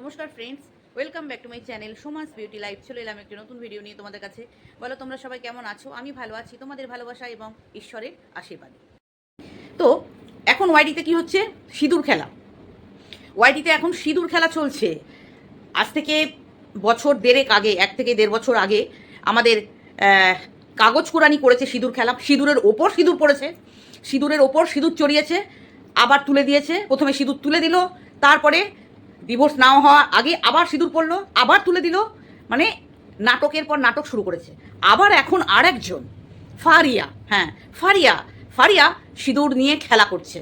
নমস্কার friends welcome back to my channel Soma's beauty life চলে এলাম একটি নতুন ভিডিও নিয়ে তোমাদের কাছে। বলো, তোমরা সবাই কেমন আছো? আমি ভালো আছি, তোমাদের ভালোবাসা এবং ঈশ্বরের আশীর্বাদ। তো, এখন ওয়াইডিতে কি হচ্ছে? সিঁদুর খেলা। ওয়াইডিতে এখন সিঁদুর খেলা চলছে। আজ থেকে বছর দেড়েক আগে, এক থেকে দেড় বছর আগে আমাদের কাগজ কোরআনি করেছে সিঁদুর খেলা। সিঁদুরের ওপর সিঁদুর পড়েছে। সিঁদুরের ওপর সিঁদুর চড়িয়েছে, আবার তুলে দিয়েছে। প্রথমে সিঁদুর তুলে দিল, তারপরে ডিভোর্স নাও হওয়ার আগে আবার সিঁদুর পড়ল আবার তুলে দিল মানে নাটকের পর নাটক শুরু করেছে। আবার এখন আর একজন ফারিয়া হ্যাঁ ফারিয়া ফারিয়া সিঁদুর নিয়ে খেলা করছে।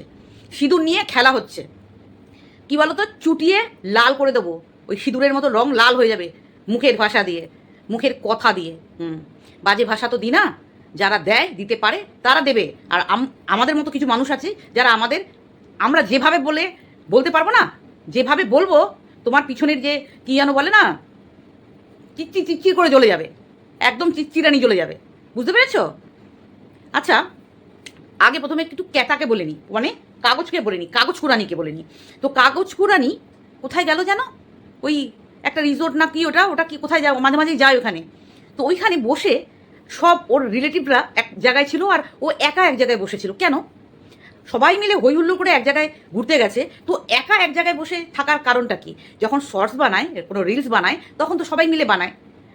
সিঁদুর নিয়ে খেলা হচ্ছে। কি বলতো? চুটিয়ে লাল করে দেবো। ওই সিঁদুরের মতো রং লাল হয়ে যাবে মুখের ভাষা দিয়ে, মুখের কথা দিয়ে, হুম। বাজে ভাষা তো দিই না যারা দেয়, দিতে পারে, তারা দেবে। আর আমাদের মতো কিছু মানুষ আছে, যারা আমাদের আমরা যেভাবে বলে বলতে পারব না যেভাবে বলব, তোমার পিছনের যে কি যেন বলে না চিচ্চি চিচ্চির করে জ্বলে যাবে। একদম চিচ্চিরানি জ্বলে যাবে। বুঝতে পেরেছ? আচ্ছা আগে প্রথমে একটু ক্যাটাকে বলে নিই মানে কাগজকে বলে নিই কাগজ কুরানিকে বলে নিই তো কাগজ কুরানি কোথায় গেল জানো? ওই একটা রিসোর্ট না কি ওটা? ওটা কি কোথায় যাব মাঝে মাঝেই যায় ওখানে। তো ওইখানে বসে সব ওর রিলেটিভরা এক জায়গায় ছিল আর ও একা এক জায়গায় বসেছিল। কেন? সবাই মিলে হই হুল্লোড় করে এক জায়গায় ঘুরতে গেছে, তো একা এক জায়গায় বসে থাকার কারণটা কি? যখন শর্টস বানায়, কোনো রিলস বানায়, তখন তো সবাই মিলে বানায়।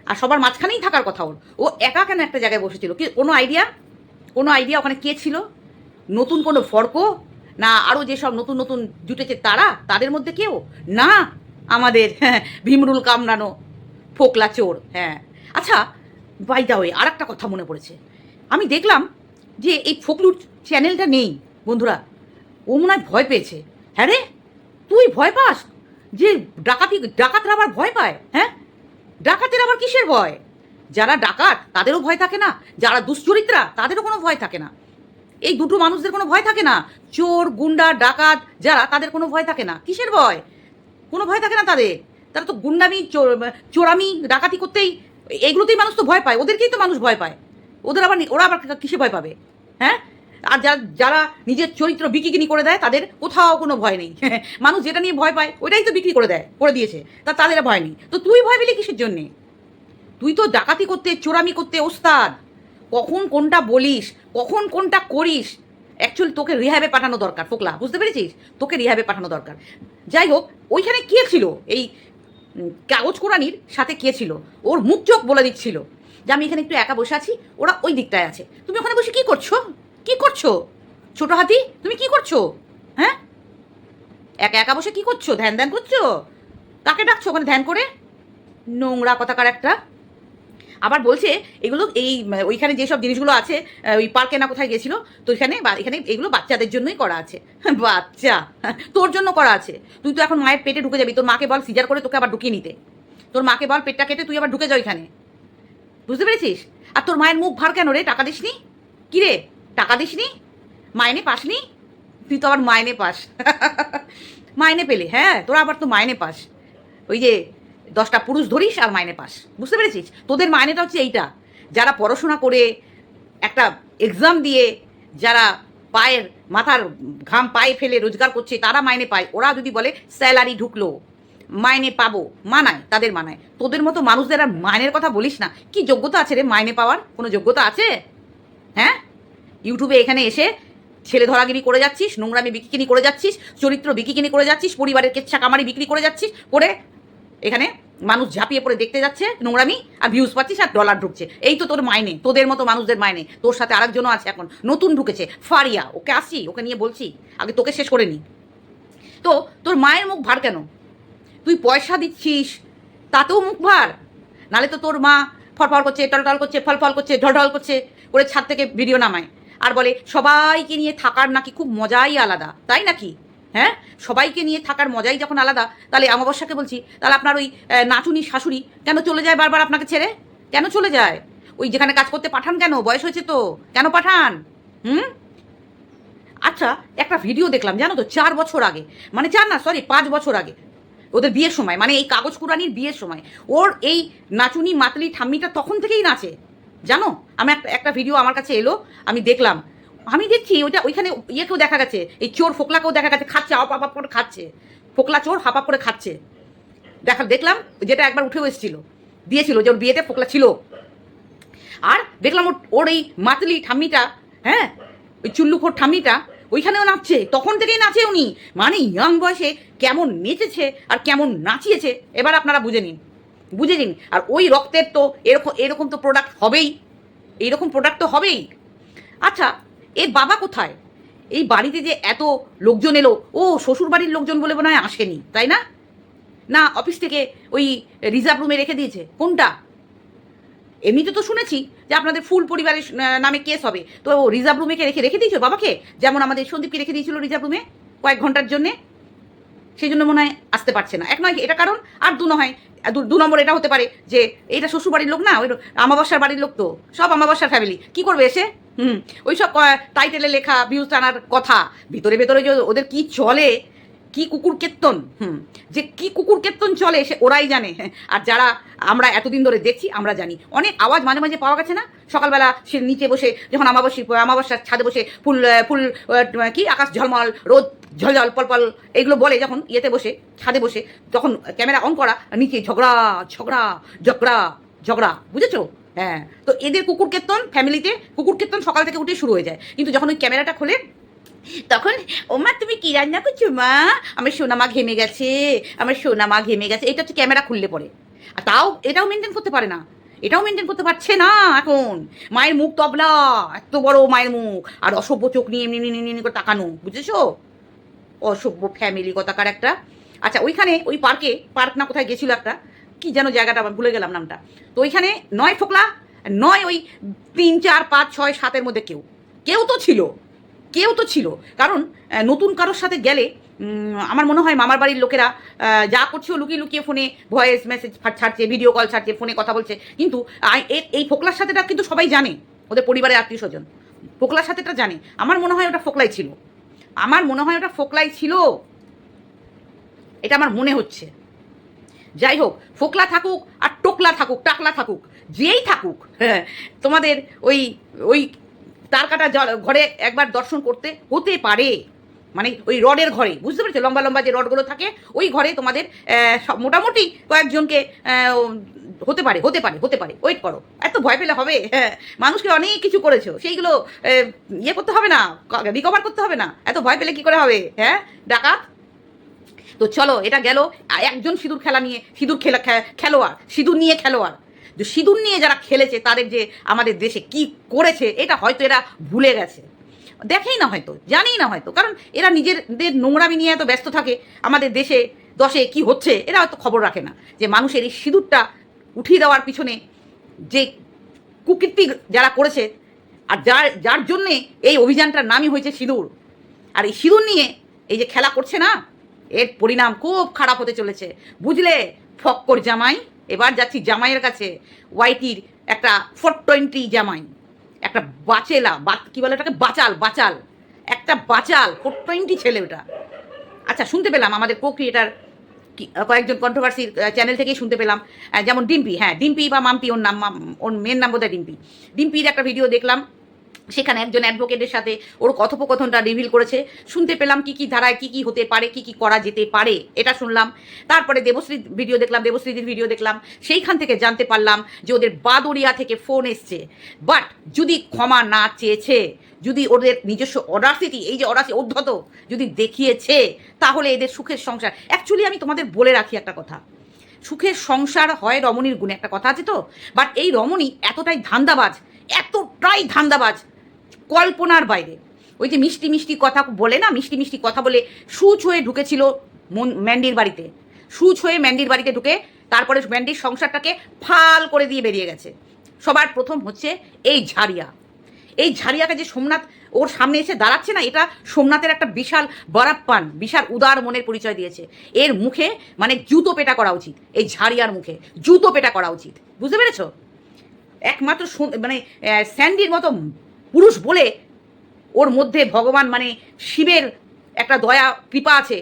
আর সবার মাঝখানেই থাকার কথা ওর। ও একা কেন একটা জায়গায় বসেছিল? কি, কোনো আইডিয়া কোনো আইডিয়া ওখানে কে ছিল? নতুন কোনো ফর্ক না আরও যেসব নতুন নতুন জুটেছে তারা, তাদের মধ্যে কেউ? না আমাদের ভীমরুল কামড়ানো ফোকলা চোর হ্যাঁ। আচ্ছা বাই দা ওয়ে আর একটা কথা মনে পড়েছে। আমি দেখলাম যে এই ফোকলুর চ্যানেলটা নেই। বন্ধুরা ও মনে হয় ভয় পেয়েছে। হ্যাঁ রে? তুই ভয় পাস? যে ডাকাতি, ডাকাতরা আবার ভয় পায় হ্যাঁ? ডাকাতের আবার কিসের ভয়? যারা ডাকাত, তাদেরও ভয় থাকে না। যারা দুশ্চরিত্রা, তাদেরও কোনো ভয় থাকে না। এই দুটো মানুষদের কোনো ভয় থাকে না? চোর, গুন্ডা, ডাকাত, যারা, তাদের কোনো ভয় থাকে না। কিসের ভয়? কোনো ভয় থাকে না তাদের। তারা তো গুন্ডামি, চোর- চোরামি, ডাকাতি করতেই, এগুলোতেই মানুষ তো ভয় পায়। ওদেরকেই তো মানুষ ভয় পায়। ওদের আবার ওরা আবার কিসে ভয় পাবে? হ্যাঁ? আর যারা যারা নিজের চরিত্র বিক্রি করে দেয়, তাদের কোথাও কোনো ভয় নেই। মানুষ যেটা নিয়ে ভয় পায় ওইটাই তো বিক্রি করে দেয়, করে দিয়েছে। তা তাদের ভয় নেই। তো তুই ভয় পেলি কিসের জন্যে? তুই তো ডাকাতি করতে, চোরামি করতে ওস্তাদ। কখন কোনটা বলিস, কখন কোনটা করিস? অ্যাকচুয়ালি তোকে রিহাবে পাঠানো দরকার, ফোকলা, বুঝতে পেরেছিস? তোকে রিহাবে পাঠানো দরকার। যাই হোক, ওইখানে কে ছিল? এই কাগজ কোরআনির সাথে কে ছিল? ওর মুখ চোখ বলে দিচ্ছিল। যে আমি এখানে একটু একা বসে আছি, ওরা ওই দিকটায় আছে। তুমি ওখানে বসে কি করছ? কি করছ? ছোট হাতি, তুমি কি করছ? হ্যাঁ? একা একা বসে কি করছ? ধ্যান ধ্যান করছ? কাকে ডাকছো ওখানে ধ্যান করে? নোংরা কথাকার একটা। আবার বলছে, এগুলো এই, ওইখানে যেসব জিনিসগুলো আছে ওই পার্কে না কোথায় গেছিল তো ওইখানে এখানে এগুলো বাচ্চাদের জন্যই করা আছে। বাচ্চা, তোর জন্য করা আছে। তুই তো এখন মায়ের পেটে ঢুকে যাবি, তোর মাকে বল সিজার করে তোকে আবার ঢুকিয়ে নিতে। তোর মাকে বল পেটটা কেটে তুই আবার ঢুকে যা এখানে বুঝতে পেরেছিস? আর তোর মায়ের মুখ ভার কেন রে? টাকা দিসনি? কি রে? টাকা দিসনি? মাইনে পাসনি? তুই তো আবার মাইনে পাস। মাইনে পেলে হ্যাঁ তোরা আবার তো মাইনে পাস। ওই যে দশটা পুরুষ ধরিস আর মাইনে পাস। বুঝতে পেরেছিস? তোদের মাইনেটা হচ্ছে এইটা। যারা পড়াশোনা করে একটা এক্সাম দিয়ে যারা পায়ের মাথার ঘাম পায়ে ফেলে রোজগার করছে, তারা মাইনে পায়। ওরা যদি বলে, স্যালারি ঢুকলো, মাইনে পাবো। মানায়, তাদের মানায়। তোদের মতো মানুষদের আর মাইনের কথা বলিস না। কি যোগ্যতা আছে রে মাইনে পাওয়ার? কোনো যোগ্যতা আছে? হ্যাঁ? ইউটিউবে এখানে এসে ছেলে ধরাগিরি করে যাচ্ছিস, নোংরামি বিকিকিনি করে যাচ্ছিস, চরিত্র বিকিকিনি করে যাচ্ছিস, পরিবারের কেচ্ছা কামারি বিক্রি করে যাচ্ছিস, করে এখানে মানুষ ঝাঁপিয়ে পড়ে দেখতে যাচ্ছে, নোংরামি আর ভিউজ পাচ্ছিস আর ডলার ঢুকছে। এই তো তোর মাইনে, তোদের মতো মানুষদের মাইনে, তোর সাথে আরেকজনও আছে এখন, নতুন ঢুকেছে, ফারিয়া, ওকে আসছি, ওকে নিয়ে বলছি, আগে তোকে শেষ করে নি তো তোর মায়ের মুখ ভার কেন? তুই পয়সা দিচ্ছিস, তাতেও মুখ ভার। নালে তো তোর মা ফরফর করছে, টলটল করছে ফল ফল করছে, ঢলঢল করছে, করে ছাদ থেকে ভিডিও নামায়। আর বলে, সবাইকে নিয়ে থাকার নাকি খুব মজাই আলাদা, তাই নাকি? হ্যাঁ? সবাইকে নিয়ে থাকার মজাই যখন আলাদা, তাহলে অমাবস্যাকে বলছি, তাহলে আপনার ওই নাচুনি, শাশুড়ি কেন চলে যায় বারবার আপনাকে ছেড়ে? কেন চলে যায়? ওই যেখানে কাজ করতে পাঠান কেন? বয়স হয়েছে তো, কেন পাঠান? হুম? আচ্ছা একটা ভিডিও দেখলাম, জানো তো, চার বছর আগে মানে চার না সরি পাঁচ বছর আগে, ওদের বিয়ের সময় মানে এই কাগজ কুরানির বিয়ের সময়, ওর এই নাচুনি, মাতলি, ঠাম্মিটা তখন থেকেই নাচে। জানো? আমি একটা একটা ভিডিও আমার কাছে এলো, আমি দেখলাম। আমি দেখছি ওইটা ওইখানে ইয়েকেও দেখা গেছে, এই চোর ফোকলাকেও দেখা গেছে, খাচ্ছে আপ আপ করে খাচ্ছে। ফোকলা চোর হাপ করে খাচ্ছে। দেখা, দেখলাম যেটা একবার উঠেও এসেছিল। দিয়েছিল যে ওর বিয়েতে ফোকলা ছিল। আর দেখলাম ওর ওর এই মাতলি ঠাম্মিটা হ্যাঁ? ওই চুল্লুখোর ঠাম্মিটা ওইখানেও নাচছে। তখন থেকেই নাচে উনি। মানে ইয়াং বয়সে কেমন নেচেছে আর কেমন নাচিয়েছে, এবার আপনারা বুঝে নিন। বুঝে নিন আর ওই রক্তের তো এরকম এরকম তো প্রোডাক্ট হবেই। এইরকম প্রোডাক্ট তো হবেই। আচ্ছা এর বাবা কোথায়? এই বাড়িতে যে এত লোকজন এলো, ও শ্বশুর বাড়ির লোকজন বলে মনে হয় আসেনি, তাই না? না অফিস থেকে ওই রিজার্ভ রুমে রেখে দিয়েছে। কোনটা? এমনিতে তো শুনেছি যে আপনাদের ফুল পরিবারের নামে কেস হবে। তো ও রিজার্ভ রুমে রেখে রেখে দিয়েছ বাবাকে? যেমন আমাদের সন্দীপকে রেখে দিয়েছিল রিজার্ভ রুমে কয়েক ঘণ্টার জন্যে। সেই জন্য মনে হয় আসতে পারছে না। এক নয়, এটা কারণ? আর দু নয় দু- নম্বর এটা হতে পারে যে এটা শ্বশুর বাড়ির লোক না, ওই আমাবাসার বাড়ির লোক তো। সব আমাবাসার ফ্যামিলি কি করবে এসে? হুম। ওই সব টাইটেলে লেখা ভিউজ টানার কথা। ভিতরে ভেতরে যে ওদের কি চলে, কি কুকুর কেত্তন হুম। যে কি কুকুর কেত্তন চলে, সে ওরাই জানে। আর যারা আমরা এতদিন ধরে দেখছি, আমরা জানি। অনেক আওয়াজ মাঝে মাঝে পাওয়া গেছে না? সকালবেলা সে নিচে বসে, যখন আমাবাসী আমাবাসার ছাদে বসে ফুল ফুল কি, আকাশ ঝলমল, রোদ ঝলঝল পলপল এগুলো বলে যখন ইয়েতে বসে, ছাদে বসে, তখন ক্যামেরা অন করা নিচে ঝগড়া ঝগড়া ঝগড়া ঝগড়া, বুঝেছ? হ্যাঁ তো এদের কুকুর কীর্তন ফ্যামিলিতে কুকুর কীর্তন সকাল থেকে উঠে শুরু হয়ে যায়। কিন্তু যখন ওই ক্যামেরাটা খোলে, তখন ও মা তুমি কি রান্না করছ, মা? আমার সোনামা ঘেমে গেছে, আমার সোনামা ঘেমে গেছে। এটা হচ্ছে ক্যামেরা খুললে পরে। আর তাও, এটাও মেনটেন করতে পারে না। এটাও মেনটেন করতে পারছে না এখন। মায়ের মুখ তবলা, এত বড় মায়ের মুখ। আর অসভ্য চোখ নিয়ে এমনি এমনি করে তাকানো, বুঝেছ? অসভ্য ফ্যামিলি কথাকার একটা? আচ্ছা ওইখানে, ওই পার্কে পার্ক না কোথায় গেছিল একটা? কি যেন জায়গাটা আমার ভুলে গেলাম নামটা। তো ওইখানে নয় ফোকলা, নয় ওই তিন, চার, পাঁচ, ছয়, সাতের মধ্যে কেউ। কেউ তো ছিল, কেউ তো ছিল। কারণ নতুন কারোর সাথে গেলে আমার মনে হয় মামার বাড়ির লোকেরা যা করছে লুকিয়ে লুকিয়ে ফোনে ভয়েস মেসেজ ছাড়ছে ভিডিও কল ছাড়ছে, ফোনে কথা বলছে। কিন্তু এই ফোকলার সাথেটা কিন্তু সবাই জানে, ওদের পরিবারের আত্মীয় স্বজন ফোকলার সাথেটা জানে। আমার মনে হয় ওটা ফোকলাই ছিল। আমার মনে হয় ওটা ফোকলাই ছিল। এটা আমার মনে হচ্ছে। যাই হোক, ফোকলা থাকুক আর টোকলা থাকুক, টাকলা থাকুক, যেই থাকুক হ্যাঁ তোমাদের ওই ওই তার কাটা ঘরে একবার দর্শন করতে হতে পারে। মানে ওই রডের ঘরে, বুঝতে পেরেছ? লম্বা লম্বা যে রডগুলো থাকে, ওই ঘরে তোমাদের সব- মোটামুটি কয়েকজনকে হতে পারে হতে পারে হতে পারে। ওয়েট করো, এত ভয় পেলে হবে? হ্যাঁ মানুষকে অনেক কিছু করেছ। সেইগুলো ইয়ে করতে হবে না রিকভার করতে হবে না। এত ভয় পেলে কি করে হবে? হ্যাঁ ডাকাত? তো চলো, এটা গেল একজন সিঁদুর খেলা নিয়ে, সিঁদুর খেলা খেলোয়াড়, সিঁদুর নিয়ে খেলোয়াড়। যে সিঁদুর নিয়ে যারা খেলেছে, তাদের যে আমাদের দেশে কি করেছে, এটা হয়তো এরা ভুলে গেছে। দেখেই না হয়তো, জানেই না হয়তো। কারণ এরা নিজেদের নোংরামি নিয়ে এত ব্যস্ত থাকে, আমাদের দেশে দশে কি হচ্ছে, এরা হয়তো খবর রাখে না যে মানুষের এই সিঁদুরটা উঠিয়ে দেওয়ার পিছনে যে কুকীর্তি যারা করেছে, আর যার যার জন্যে এই অভিযানটার নামই হয়েছে সিঁদুর। আর এই সিঁদুর নিয়ে এই যে খেলা করছে না, এর পরিণাম খুব খারাপ হতে চলেছে। বুঝলে, ফক্কর জামাই, এবার যাচ্ছি জামাইয়ের কাছে, ওয়াইটির একটা ফোর টোয়েন্টি জামাই। একটা বাচেলা, বা কী বলে ওটাকে বাচাল বাচাল। একটা বাচাল ফোর টোয়েন্টি ছেলে ওটা। আচ্ছা শুনতে পেলাম আমাদের কো ক্রিয়েটার কয়েকজন কন্ট্রোভার্সি চ্যানেল থেকেই শুনতে পেলাম। যেমন ডিম্পি হ্যাঁ ডিম্পি বা মাম্পি, ওর নাম, ওর মেন নাম বোধহয় ডিম্পি। ডিম্পির একটা ভিডিও দেখলাম। সেখানে একজন অ্যাডভোকেটের সাথে ওর কথোপকথনটা রিভিল করেছে। শুনতে পেলাম কি কি ধারায় কি কি হতে পারে, কি কি করা যেতে পারে, এটা শুনলাম। তারপরে দেবশ্রী ভিডিও দেখলাম দেবশ্রীদির ভিডিও দেখলাম। সেইখান থেকে জানতে পারলাম যে ওদের বাদরিয়া থেকে ফোন এসছে। বাট যদি ক্ষমা না চেয়েছে, যদি ওদের নিজস্ব অডাসিটি এই যে অডাসি অধ্যত যদি দেখিয়েছে, তাহলে এদের সুখের সংসার। অ্যাকচুয়ালি আমি তোমাদের বলে রাখি একটা কথা। সুখের সংসার হয় রমণীর গুণে, একটা কথা আছে তো? বাট এই রমণী এতটাই ধান্দাবাজ এতটাই ধান্দাবাজ কল্পনার বাইরে। ওই যে মিষ্টি মিষ্টি কথা বলে না, মিষ্টি মিষ্টি কথা বলে সুচ হয়ে ঢুকেছিল মন- ম্যান্ডির বাড়িতে। সুচ হয়ে ম্যান্ডির বাড়িতে ঢুকে তারপরে ম্যান্ডির সংসারটাকে ফাল করে দিয়ে বেরিয়ে গেছে। সবার প্রথম হচ্ছে এই ঝাড়িয়া। এই ঝাড়িয়াকে যে সোমনাথ ওর সামনে এসে দাঁড়াচ্ছে না, এটা সোমনাথের একটা বিশাল বরাপ্পান, বিশাল উদার মনের পরিচয় দিয়েছে। এর মুখে মানে জুতো পেটা করা উচিত, এই ঝাড়িয়ার মুখে জুতো পেটা করা উচিত। বুঝতে পেরেছ? একমাত্র মানে স্যান্ডির মতো পুরুষ বলে ওর মধ্যে ভগবান মানে শিবের একটা দয়া, কৃপা আছে।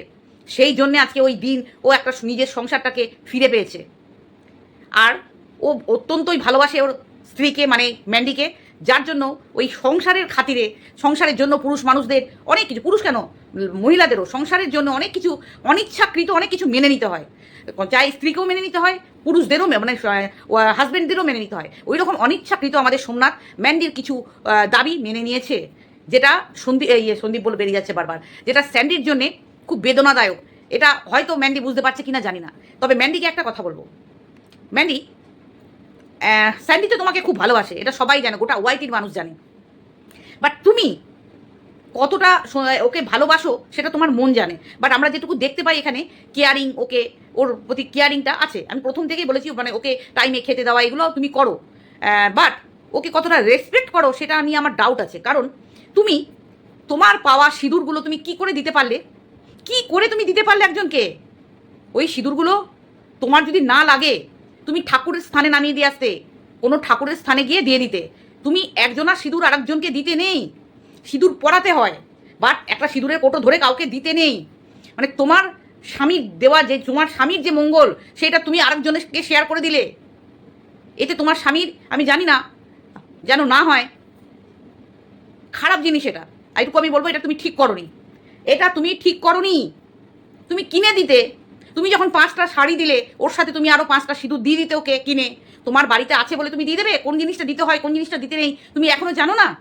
সেই জন্যে আজকে ওই দিন ও একটা নিজের সংসারটাকে ফিরে পেয়েছে। আর ও অত্যন্তই ভালোবাসে ওর স্ত্রীকে মানে ম্যান্ডিকে, যার জন্য ওই সংসারের খাতিরে, সংসারের জন্য পুরুষ মানুষদের অনেক কিছু। পুরুষ কেন? মহিলাদেরও সংসারের জন্য অনেক কিছু অনিচ্ছাকৃত অনেক কিছু মেনে নিতে হয়। চাই স্ত্রীকেও মেনে নিতে হয়, পুরুষদেরও মানে হাজব্যান্ডদেরও মেনে নিতে হয়। ওই রকম অনিচ্ছাকৃত আমাদের সোমনাথ ম্যান্ডির কিছু দাবি মেনে নিয়েছে, যেটা সন্দীপ ইয়ে সন্দীপ বলে বেরিয়ে যাচ্ছে বারবার, যেটা স্যান্ডির জন্যে খুব বেদনাদায়ক। এটা হয়তো ম্যান্ডি বুঝতে পারছে কিনা জানি না। তবে ম্যান্ডিকে একটা কথা বলব। ম্যান্ডি স্যান্ডি তো তোমাকে খুব ভালোবাসে, এটা সবাই জানে, গোটা ওয়াইটির মানুষ জানে। বাট তুমি কতটা ওকে ভালোবাসো, সেটা তোমার মন জানে। বাট আমরা যেটুকু দেখতে পাই এখানে কেয়ারিং ওকে, ওর প্রতি কেয়ারিংটা আছে। আমি প্রথম থেকেই বলেছি মানে ওকে টাইমে খেতে দেওয়া, এগুলো তুমি করো। বাট ওকে কতটা রেসপেক্ট করো, সেটা নিয়ে আমার ডাউট আছে। কারণ তুমি, তোমার পাওয়া সিঁদুরগুলো তুমি কি করে দিতে পারলে? কি করে তুমি দিতে পারলে একজনকে? ওই সিঁদুরগুলো তোমার যদি না লাগে, তুমি ঠাকুরের স্থানে নামিয়ে দিয়ে আসতে, কোনো ঠাকুরের স্থানে গিয়ে দিয়ে দিতে। তুমি একজনের সিঁদুর আরেকজনকে দিতে নেই। সিঁদুর পরাতে হয়। বাট একটা সিঁদুরের কোটো ধরে কাউকে দিতে নেই। মানে তোমার স্বামীর দেওয়া যে, তোমার স্বামীর যে মঙ্গল, সেটা তুমি আরেকজনকে শেয়ার করে দিলে। এতে তোমার স্বামীর, আমি জানি না, যেন না হয়। খারাপ জিনিস এটা। এইটুকু আমি বলব, এটা তুমি ঠিক করনি। এটা তুমি ঠিক করনি। তুমি কিনে দিতে। তুমি যখন পাঁচটা শাড়ি দিলে, ওর সাথে তুমি আরও পাঁচটা সিঁদুর দিয়ে দিতে ওকে কিনে। তোমার বাড়িতে আছে বলে তুমি দিয়ে দেবে? কোন জিনিসটা দিতে হয়, কোন জিনিসটা দিতে নেই, তুমি এখনও জানো না?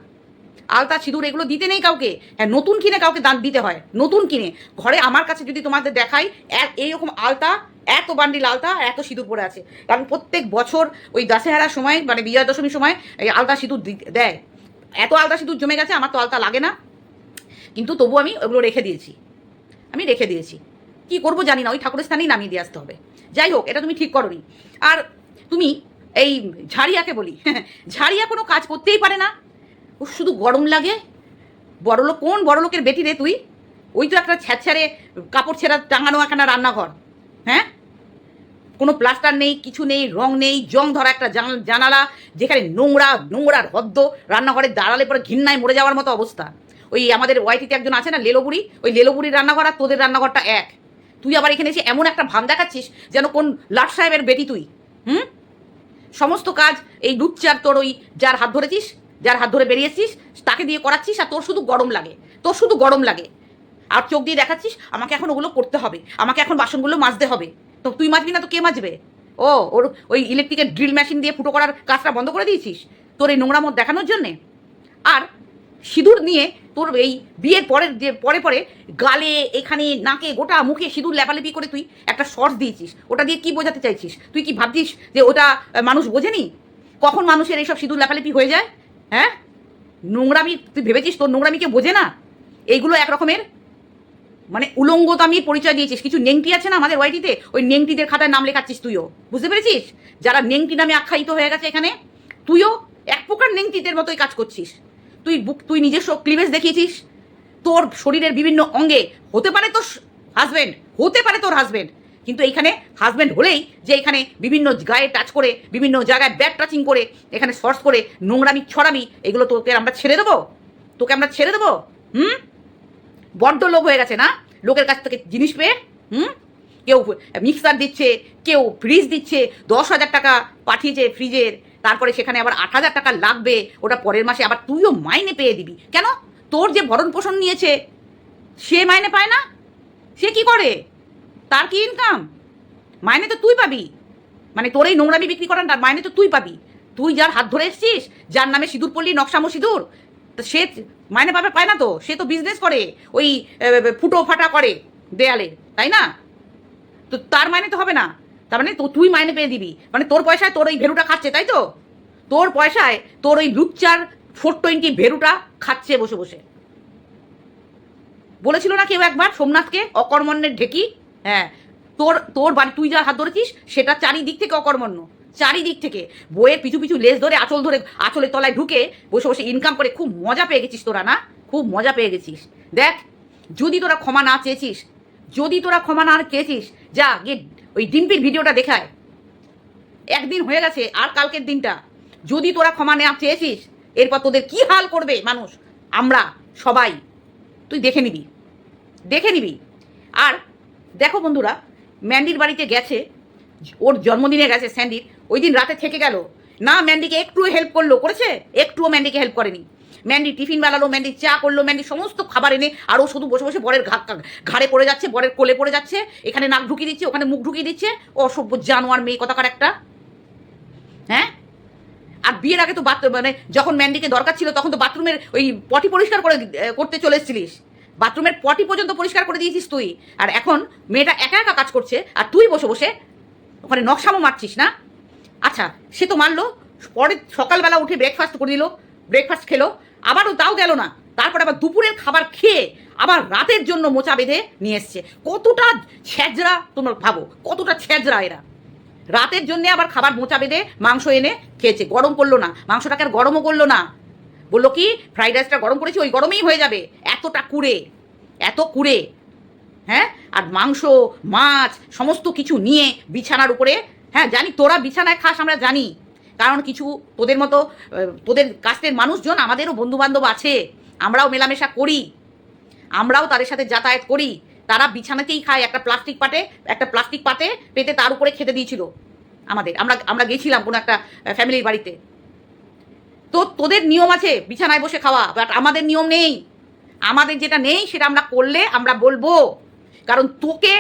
আলতা, সিঁদুর এগুলো দিতে নেই কাউকে। হ্যাঁ নতুন কিনে কাউকে দান দিতে হয়। নতুন কিনে। ঘরে আমার কাছে যদি তোমাদের দেখাই, এক- এইরকম আলতা, এত বান্ডিল আলতা এত সিঁদুর পড়ে আছে। কারণ প্রত্যেক বছর ওই দশেহারার সময় মানে বিজয়া দশমীর সময় এই আলতা, সিঁদুর দেয়। এত আলতা, সিঁদুর জমে গেছে, আমার তো আলতা লাগে না। কিন্তু তবু আমি ওগুলো রেখে দিয়েছি। আমি রেখে দিয়েছি। কি করব জানি না, ওই ঠাকুরের স্থানেই নামিয়ে দিয়ে আসতে হবে। যাই হোক, এটা তুমি ঠিক করনি। আর তুমি এই ঝাড়িয়াকে বলি। ঝাড়িয়া কোনো কাজ করতেই পারে না। ও শুধু গরম লাগে? বড়লোক কোন বড়লোকের বেটি রে তুই? ওই তো একটা ছ্যাঁছাড়ে কাপড় ছেঁড়া টাঙানো একখানা রান্নাঘর হ্যাঁ? কোনো প্লাস্টার নেই, কিছু নেই, রং নেই, জং ধরা একটা জান- জানালা যেখানে নোংরা, নোংরার হদ্দ রান্নাঘরে দাঁড়ালে পরে ঘিন্নায় মরে যাওয়ার মতো অবস্থা। ওই আমাদের ওয়াইটিতে একজন আছে না, লেলোবুড়ি? ওই লেলোবুড়ির রান্নাঘর আর তোদের রান্নাঘরটা এক। তুই আবার এখানে এসে এমন একটা ভাব দেখাচ্ছিস যেন কোন লাট সাহেবের বেটি তুই, হুম? সমস্ত কাজ এই লুচ্চার তোর ওই যার হাত ধরেছিস যার হাত ধরে বেরিয়েছিস, তাকে দিয়ে করাচ্ছিস আর তোর শুধু গরম লাগে। তোর শুধু গরম লাগে। আর চোখ দিয়ে দেখাচ্ছিস, আমাকে এখন ওগুলো করতে হবে। আমাকে এখন বাসনগুলো মাজতে হবে। তো তুই মাজবি না তো কে মাজবে? ও, ওর ওই ইলেকট্রিকের ড্রিল মেশিন দিয়ে ফুটো করার কাজটা বন্ধ করে দিয়েছিস? তোর এই নোংরা মত দেখানোর জন্যে? আর সিঁদুর নিয়ে তোর এই বিয়ের পরের যে, পরে পরে গালে, এখানে, নাকে, গোটা মুখে সিঁদুর লেপালেপি করে তুই একটা শর্টস দিয়েছিস। ওটা দিয়ে কি বোঝাতে চাইছিস? তুই কি ভাবছিস যে ওটা মানুষ বোঝেনি? কখন মানুষের এইসব সিঁদুর লেপালেপি হয়ে যায়? হ্যাঁ? নোংরামি, তুই ভেবেছিস তোর নোংরামিকে বোঝে না? এইগুলো এক রকমের মানে উলঙ্গতামির পরিচয় দিয়েছিস। কিছু নেংটি আছে না আমাদের ওয়াইটিতে? ওই নেংটিদের খাতায় নাম লেখাচ্ছিস তুইও। বুঝতে পেরেছিস? যারা নেংটি নামে আখ্যায়িত হয়ে গেছে এখানে, তুইও এক প্রকার নেংটিদের মতোই কাজ করছিস। তুই বুক, তুই নিজস্ব ক্লিভেজ দেখিয়েছিস। তোর শরীরের বিভিন্ন অঙ্গে, হতে পারে তোর হাজব্যান্ড হতে পারে তোর হাজব্যান্ড কিন্তু এইখানে হাজব্যান্ড হলেই যে এখানে বিভিন্ন গায়ে টাচ করে, বিভিন্ন জায়গায় ব্যাট টাচিং করে, এখানে সর্স করে, নোংরামি, ছড়ামি, এগুলো তোকে আমরা ছেড়ে দেবো? তোকে আমরা ছেড়ে দেবো? হুম? বড্ড লোভ হয়ে গেছে না? লোকের কাছ থেকে জিনিস পেয়ে? হুম? কেউ মিক্সার দিচ্ছে, কেউ ফ্রিজ দিচ্ছে, দশ হাজার টাকা পাঠিয়েছে ফ্রিজের তারপরে সেখানে আবার আট হাজার টাকা লাগবে, ওটা পরের মাসে আবার তুইও মাইনে পেয়ে দিবি। কেন? তোর যে ভরণ পোষণ নিয়েছে, সে মাইনে পায় না? সে কি করে? তার কি ইনকাম মাইনে তো তুই পাবি। মানে তোর এই নোংরামি বিক্রি করার তার মাইনে তো তুই পাবি। তুই যার হাত ধরে এসছিস, যার নামে সিঁদুর পড়লি নকশামো সিঁদুর সে মাইনে পাবে, পায় না তো? সে তো বিজনেস করে, ওই ফুটো ফাটা করে দেয়ালে, তাই না? তো তার মাইনে তো হবে না। তার মানে তো তুই মাইনে পেয়ে দিবি। মানে তোর পয়সায় তোর ওই ভেরুটা খাচ্ছে, তাই তো? তোর পয়সায় তোর ওই লুচ্চার ফোর টোয়েন্টি ভেরুটা খাচ্ছে বসে বসে। বলেছিল না কেউ একবার? সোমনাথকে? অকর্মণ্যের ঢেকি? হ্যাঁ তোর তোর বাড়ি তুই যা হাত ধরেছিস, সেটা চারিদিক থেকে অকর্মণ্য। চারিদিক থেকে। বইয়ের পিছু পিছু লেজ ধরে আঁচল ধরে, আঁচলের তলায় ঢুকে বসে বসে ইনকাম করে খুব মজা পেয়ে গেছিস তোরা, না? খুব মজা পেয়ে গেছিস। দেখ, যদি তোরা ক্ষমা না চেয়েছিস, যদি তোরা ক্ষমা না চেয়েছিস যা, গিয়ে ওই ডিম্পির ভিডিওটা দেখায়। একদিন হয়ে গেছে, আর কালকের দিনটা। যদি তোরা ক্ষমা নেওয়া চেয়েছিস, এরপর তোদের কি হাল করবে মানুষ? আমরা সবাই। তুই দেখে নিবি। দেখে নিবি। আর দেখো বন্ধুরা, ম্যান্ডির বাড়িতে গেছে, ওর জন্মদিনে গেছে স্যান্ডির ওই দিন রাতে থেকে গেল। না, ম্যান্ডিকে একটু হেল্প করল, করেছে? একটুও ম্যান্ডিকে হেল্প করেনি। ম্যান্ডি টিফিন বানালো, ম্যান্ডি চা করল, ম্যান্ডি সমস্ত খাবার এনে, আর ও শুধু বসে বসে বরের ঘা ঘাড়ে পড়ে যাচ্ছে, বরের কোলে পড়ে যাচ্ছে, এখানে নাক ঢুকিয়ে দিচ্ছে, ওখানে মুখ ঢুকিয়ে দিচ্ছে, অসভ্য জানোয়ার মেয়ে কথাকার একটা। হ্যাঁ? আর বিয়ের আগে তো বাথরুম মানে যখন ম্যান্ডিকে দরকার ছিল, তখন তো বাথরুমের ওই পটি পরিষ্কার করে করতে চলে এসেছিলিস। বাথরুমের পটি পর্যন্ত পরিষ্কার করে দিয়েছিস তুই। আর এখন মেয়েটা একা একা কাজ করছে, আর তুই বসে বসে ওখানে নকশামো মারছিস না? আচ্ছা সে তো মারলো পরে সকালবেলা উঠে ব্রেকফাস্ট করে দিল ব্রেকফাস্ট খেলো, আবারও তাও গেল না। তারপরে আবার দুপুরের খাবার খেয়ে আবার রাতের জন্য মোচা বেঁধে নিয়ে এসছে। কতটা ছেজরা তোমরা ভাবো, কতটা ছেজরা এরা। রাতের জন্য আবার খাবার মোচা বেঁধে মাংস এনে খেয়েছে, গরম করল না। মাংসটাকে আর গরমও করল না। বলল কি ফ্রাইড রাইসটা গরম করেছি, ওই গরমেই হয়ে যাবে। এতটা কুড়ে, এত কুড়ে। হ্যাঁ? আর মাংস, মাছ, সমস্ত কিছু নিয়ে বিছানার উপরে হ্যাঁ জানি, তোরা বিছানায় খাস, আমরা জানি। কারণ কিছু তোদের মতো তোদের কাস্টের মানুষজন আমাদেরও বন্ধু বান্ধব আছে। আমরাও মেলামেশা করি। আমরাও তাদের সাথে যাতায়াত করি। তারা বিছানাতেই খায় একটা প্লাস্টিক পাটে, একটা প্লাস্টিক পাতে পেতে তার উপরে খেতে দিয়েছিল। আমাদের, আমরা আমরা গেছিলাম কোনো একটা ফ্যামিলির বাড়িতে। তো তোদের নিয়ম আছে, বিছানায় বসে খাওয়া বাট আমাদের নিয়ম নেই। আমাদের যেটা নেই, সেটা আমরা করলে আমরা বলব। কারণ তোকে,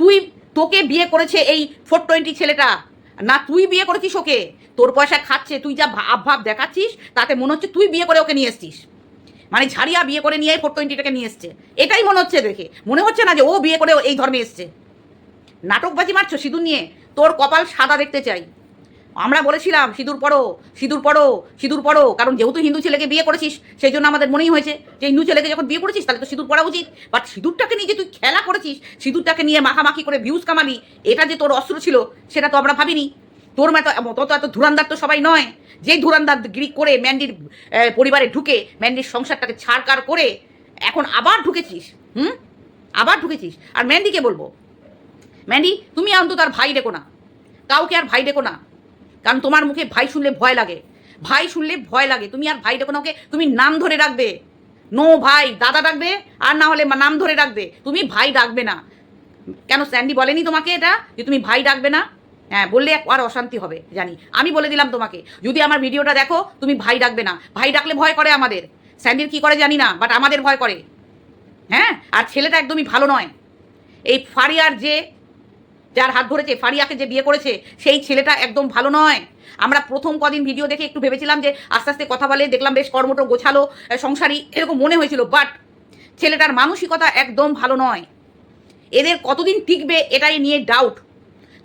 তুই, তোকে বিয়ে করেছে এই ফোর টোয়েন্টি ছেলেটা। না তুই বিয়ে করেছিস ওকে। তোর পয়সা খাচ্ছে, তুই যা ভাব ভাব দেখাচ্ছিস, তাতে মনে হচ্ছে তুই বিয়ে করে ওকে নিয়ে এসছিস। মানে ঝাড়িয়া বিয়ে করে নিয়ে ফোর টোয়েন্টিটাকে নিয়ে এসছে। এটাই মনে হচ্ছে দেখে। মনে হচ্ছে না যে ও বিয়ে করে এই ধর্মে এসছে। নাটকবাজি মারছো সিঁদুর নিয়ে? তোর কপাল সাদা দেখতে চাই। আমরা বলেছিলাম, সিঁদুর পড়ো সিঁদুর পড়ো সিঁদুর পড়ো। কারণ যেহেতু হিন্দু ছেলেকে বিয়ে করেছিস, সেই জন্য আমাদের মনেই হয়েছে যে হিন্দু ছেলেকে যখন বিয়ে করেছিস, তাহলে তো সিঁদুর পড়া উচিত। বাট সিঁদুরটাকে নিয়ে যে তুই খেলা করেছিস, সিঁদুরটাকে নিয়ে মাখামাখি করে ভিউজ কামালি, এটা যে তোর অস্ত্র ছিল, সেটা তো আমরা ভাবিনি। তোর মতো মতো তো এত ধুরান্দার তো সবাই নয়। যেই ধুরান্দার গিরি করে ম্যান্ডির পরিবারে ঢুকে ম্যান্ডির সংসারটাকে ছাড়কার করে এখন আবার ঢুকেছিস, হুম? আবার ঢুকেছিস। আর ম্যান্ডিকে বলব, ম্যান্ডি, তুমি অন্তত আর ভাই ডেকো না। কাউকে আর ভাই ডেকো না। কারণ তোমার মুখে ভাই শুনলে ভয় লাগে। ভাই শুনলে ভয় লাগে। তুমি আর ভাই ডেকো না ওকে, তুমি নাম ধরে রাখবে। নো ভাই, দাদা ডাকবে, আর না হলে নাম ধরে রাখবে। তুমি ভাই ডাকবে না। কেন স্যান্ডি বলেনি তোমাকে এটা? যে তুমি ভাই ডাকবে না? হ্যাঁ বললে আর অশান্তি হবে, জানি। আমি বলে দিলাম তোমাকে, যদি আমার ভিডিওটা দেখো, তুমি ভাই ডাকবে না। ভাই ডাকলে ভয় করে আমাদের। স্যান্ডির কি করে জানি না বাট আমাদের ভয় করে। হ্যাঁ? আর ছেলেটা একদমই ভালো নয়। এই ফারিয়ার যে যার হাত ধরেছে, ফারিয়াকে যে বিয়ে করেছে, সেই ছেলেটা একদম ভালো নয়। আমরা প্রথম কদিন ভিডিও দেখে একটু ভেবেছিলাম যে আস্তে আস্তে কথা বলে দেখলাম বেশ কর্মটো গোছালো সংসারী এরকম মনে হয়েছিল বাট ছেলেটার মানসিকতা একদম ভালো নয়। এদের কতদিন টিকবে এটাই নিয়ে ডাউট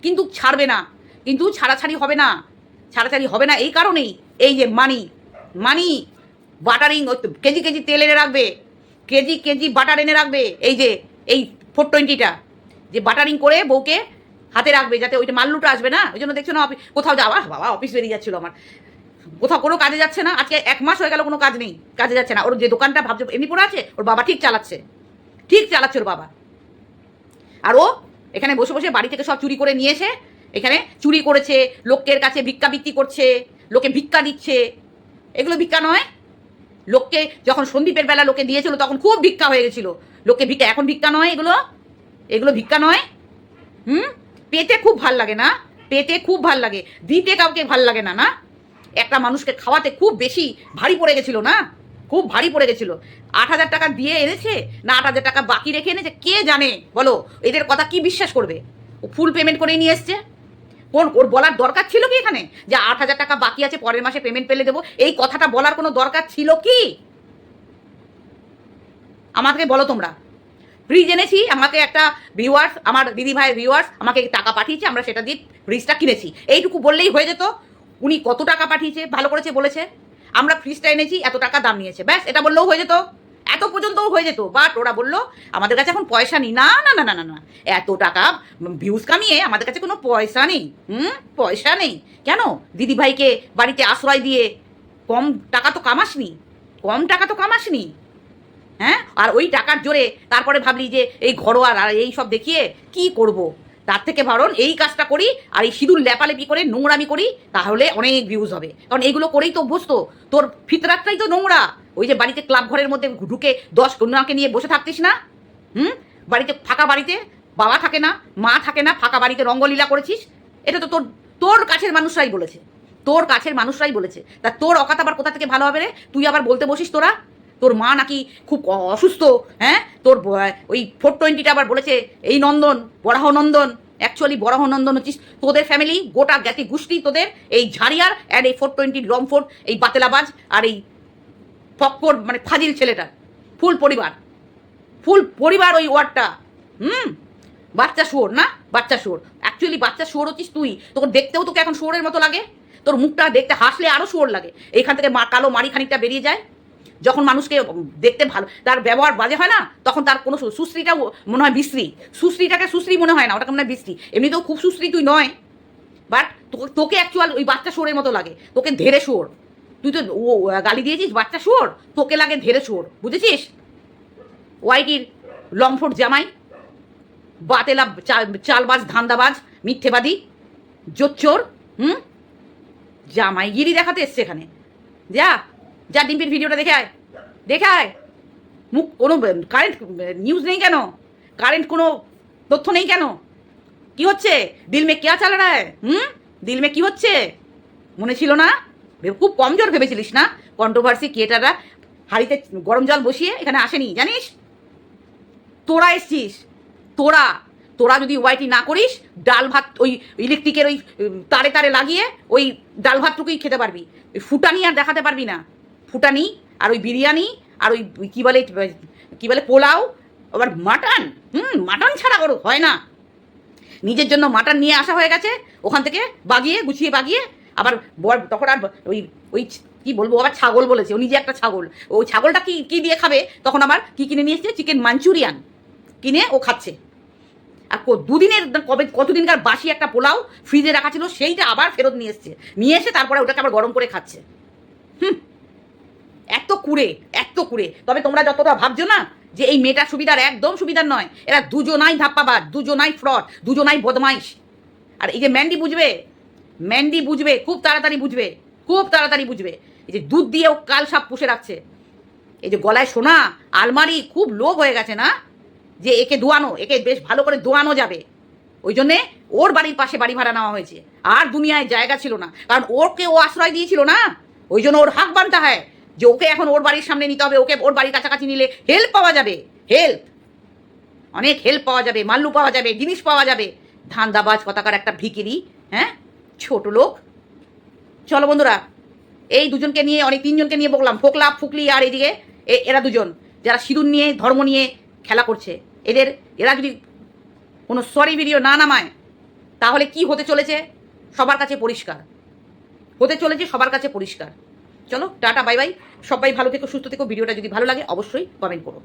কিন্তু ছাড়বে না, কিন্তু ছাড়াছাড়ি হবে না, ছাড়াছাড়ি হবে না এই কারণেই এই যে money money buttering KG KG তেল এনে রাখবে, কেজি কেজি বাটার এনে রাখবে, এই যে, এই ফোর টোয়েন্টিটা যে বাটারিং করে বউকে হাতে রাখবে যাতে ওইটা মাল্লুটা আসবে না? ওই জন্য দেখছ না কোথাও যাওয়া বাবা অফিস বেরিয়ে যাচ্ছিল আমার। কোথাও কোনো কাজে যাচ্ছে না? আজকে এক মাস হয়ে গেল কোনো কাজ নেই, কাজে যাচ্ছে না। ওর যে দোকানটা ভাবছে, এমনি পড়ে আছে? ওর বাবা ঠিক চালাচ্ছে। ঠিক চালাচ্ছে ওর বাবা। আর ও এখানে বসে বসে বাড়ি থেকে সব চুরি করে নিয়ে এসে এখানে চুরি করেছে, লোকের কাছে ভিক্ষা বিক্রি করছে, লোকে ভিক্ষা দিচ্ছে। এগুলো ভিক্ষা নয়। লোককে যখন সন্দীপের বেলা লোকে দিয়েছিল, তখন খুব ভিক্ষা হয়ে গেছিল। লোকে ভিক্ষা এখন ভিক্ষা নয় এগুলো। এগুলো ভিক্ষা নয়। হুম? পেতে খুব ভালো লাগে না পেতে খুব ভালো লাগে, দিতে কাউকে ভালো লাগে না না? একটা মানুষকে খাওয়াতে খুব বেশি ভারী পড়ে গেছিল না? খুব ভারী পড়ে গেছিল। আট হাজার টাকা দিয়ে এনেছে না আট হাজার টাকা বাকি রেখে এনেছে? কে জানে? বলো, এদের কথা কি বিশ্বাস করবে? ও ফুল পেমেন্ট করে নিয়ে এসছে। কোন, ওর বলার দরকার ছিল কি এখানে? যে আট হাজার টাকা বাকি আছে, পরের মাসে পেমেন্ট পেলে দেবো। এই কথাটা বলার কোনো দরকার ছিল কি? আমাকে বলো তোমরা। ফ্রিজ এনেছি, আমাকে একটা ভিউয়ার্স আমার দিদি ভাইয়ের ভিউয়ার্স আমাকে টাকা পাঠিয়েছে, আমরা সেটা দিয়ে ফ্রিজটা কিনেছি। এইটুকু বললেই হয়ে যেত, উনি কত টাকা পাঠিয়েছে, ভালো করেছে বলেছে। আমরা ফ্রিজটা এনেছি, এত টাকা দাম নিয়েছে, ব্যাস, এটা বললেও হয়ে যেত। এত পর্যন্তও হয়ে যেত বাট ওরা বলল, আমাদের কাছে এখন পয়সা নেই। না না না না না না, এত টাকা ভিউজ কামিয়ে আমাদের কাছে কোনো পয়সা নেই। হুম? পয়সা নেই। কেন? দিদি ভাইকে বাড়িতে আশ্রয় দিয়ে কম টাকা তো কামাসনি। কম টাকা তো কামাসনি। হ্যাঁ? আর ওই টাকার জোরে তারপরে ভাবলি যে এই ঘরোয়া আর এই সব দেখিয়ে কি করব। তার থেকে ভারণ এই কাজটা করি আর এই সিঁদুর লেপালেপি করে নোংরামি করি, তাহলে অনেক ভিউজ হবে। কারণ এইগুলো করেই তো অভ্যস্ত। তোর ফিতরাতটাই তো নোংরা। ওই যে বাড়িতে ক্লাব ঘরের মধ্যে ঢুকে দশ কন্যাকে নিয়ে বসে থাকতিস না? হুম? বাড়িতে ফাঁকা বাড়িতে বাবা থাকে না, মা থাকে না, ফাঁকা বাড়িতে রঙ্গলীলা করেছিস? এটা তো তোর তোর কাছের মানুষরাই বলেছে। তোর কাছের মানুষরাই বলেছে। তা তোর অকাত আবার কোথা থেকে ভালো হবে রে? তুই আবার বলতে বসিস তোরা? তোর মা নাকি খুব অসুস্থ হ্যাঁ? তোর ওই ফোর টোয়েন্টিটা আবার বলেছে, এই নন্দন, বরাহ নন্দন অ্যাকচুয়ালি বরাহ নন্দন হচ্ছিস তোদের ফ্যামিলি গোটা জ্ঞাতি গোষ্ঠী তোদের, এই ঝাড়িয়ার অ্যান্ড এই ফোর টোয়েন্টি রমফোর্ড এই বাতেলাবাজ আর এই ফক্কর মানে ফাজিল ছেলেটা, ফুল পরিবার ফুল পরিবার ওই ওয়ার্ডটা, হুম? বাচ্চা শুয়োর না? বাচ্চা শুয়োর। অ্যাকচুয়ালি বাচ্চা শুয়োর হচ্ছিস তুই, তোকে দেখতেও তোকে এখন শুয়োরের মতো লাগে, তোর মুখটা দেখতে হাসলে আরও শুয়োর লাগে, এইখান থেকে মা কালো মারি খানিকটা বেরিয়ে যায় যখন মানুষকে দেখতে ভালো, তার ব্যবহার বাজে হয় না, তখন তার কোনো সু- সুশ্রীটাও মনে হয় বিশ্রী। সুশ্রীটাকে সুশ্রী মনে হয় না, ওটাকে মনে হয় বিশ্রী। এমনিতেও খুব সুশ্রী তুই নয় বাট তোকে অ্যাকচুয়াল ওই বাচ্চা শুয়োরের মতো লাগে, তোকে ধেরে শুয়োর। তুই তো ও গালি দিয়েছিস, বাচ্চা শুয়োর, তোকে লাগে ধেরে শুয়োর, বুঝেছিস? ওয়াইটির লংফোর্ড জামাই, বাতেলা চালবাজ, ধান্দাবাজ, মিথ্যেবাদী, জোচ্চোর, হুম? জামাইগিরি দেখাতে এসছে এখানে। যা যা ডিম্পির ভিডিওটা দেখে আয়। দেখে আয়। মুখ, কোনো কারেন্ট নিউজ নেই কেন? কারেন্ট কোনো তথ্য নেই কেন? কি হচ্ছে? দিল মে কেয়া চাল রা হ্যায়? হুম? দিল মে কি হচ্ছে? মনে ছিল না? খুব কমজোর ভেবেছিলিস না? কন্ট্রোভার্সি ক্রিয়েটাররা হাড়িতে গরম জল বসিয়ে এখানে আসেনি, জানিস? তোরা এসছিস। তোরা তোরা যদি ওয়াইটি না করিস, ডাল ভাত ওই ইলেকট্রিকের ওই তারে তারে লাগিয়ে ওই ডাল ভাতটুকুই খেতে পারবি। ওই ফুটানি আর দেখাতে পারবি না। ফুটানি, আর ওই বিরিয়ানি, আর ওই কী বলে কী বলে, পোলাও, আবার মাটন, হুম, মাটন ছাড়া ওর হয় না। নিজের জন্য মাটন নিয়ে আসা হয়ে গেছে, ওখান থেকে বাগিয়ে, গুছিয়ে বাগিয়ে, আবার বর, তখন আর ওই ওই কি বলব আবার ছাগল বলেছে, ও নিজে একটা ছাগল। ওই ছাগলটা কি, কী দিয়ে খাবে? তখন আবার কি কিনে নিয়ে এসেছে? চিকেন মাঞ্চুরিয়ান কিনে ও খাচ্ছে। আর দুদিনের কবে, কতদিনকার বাসি একটা পোলাও ফ্রিজে রাখা ছিল, সেইটা আবার ফেরত নিয়ে এসছে। নিয়ে এসে তারপরে ওটাকে আবার গরম করে খাচ্ছে। হুম। এত কুড়ে এত কুড়ে। তবে তোমরা যতটা ভাবছ না যে এই মেয়েটা সুবিধার, একদম সুবিধার নয়, এরা দুজনাই ধাপ্পাবাদ দুজনাই ফ্রড, দুজনাই বদমাইশ। আর এই যে ম্যান্ডি বুঝবে ম্যান্ডি বুঝবে, খুব তাড়াতাড়ি বুঝবে, খুব তাড়াতাড়ি বুঝবে। এই যে দুধ দিয়েও কাল সাপ পুষে রাখছে। এই যে গলায় সোনা, আলমারি খুব লোভ হয়ে গেছে না? যে একে দোয়ানো, একে বেশ ভালো করে দোয়ানো যাবে। ওই জন্যে ওর বাড়ির পাশে বাড়ি ভাড়া নেওয়া হয়েছে। আর দুনিয়ায় জায়গা ছিল না। কারণ ওকে ও আশ্রয় দিয়েছিল না? ওই জন্য ওর হাক বানতে হয়। যে ওকে এখন ওর বাড়ির সামনে নিতে হবে, ওকে ওর বাড়ির কাছাকাছি নিলে হেল্প পাওয়া যাবে হেল্প অনেক হেল্প পাওয়া যাবে, মাল্লু পাওয়া যাবে জিনিস পাওয়া যাবে। ধান্দাবাজ কথাকার একটা ভিকিরি হ্যাঁ? ছোট লোক। চলো বন্ধুরা, এই দুজনকে নিয়ে, অনেক তিনজনকে নিয়ে বকলাম, ফোকলা, ফুকলি আর এদিকে এরা দুজন, যারা সিঁদুর নিয়ে, ধর্ম নিয়ে খেলা করছে। এদের, এরা যদি কোনো সরি ভিডিও না নামায়, তাহলে কি হতে চলেছে? সবার কাছে পরিষ্কার। হতে চলেছে সবার কাছে পরিষ্কার। চলো, টাটা, বাই বাই। সবাই ভালো থেকো, সুস্থ থেকো। ভিডিওটা যদি ভালো লাগে, অবশ্যই কমেন্ট করো।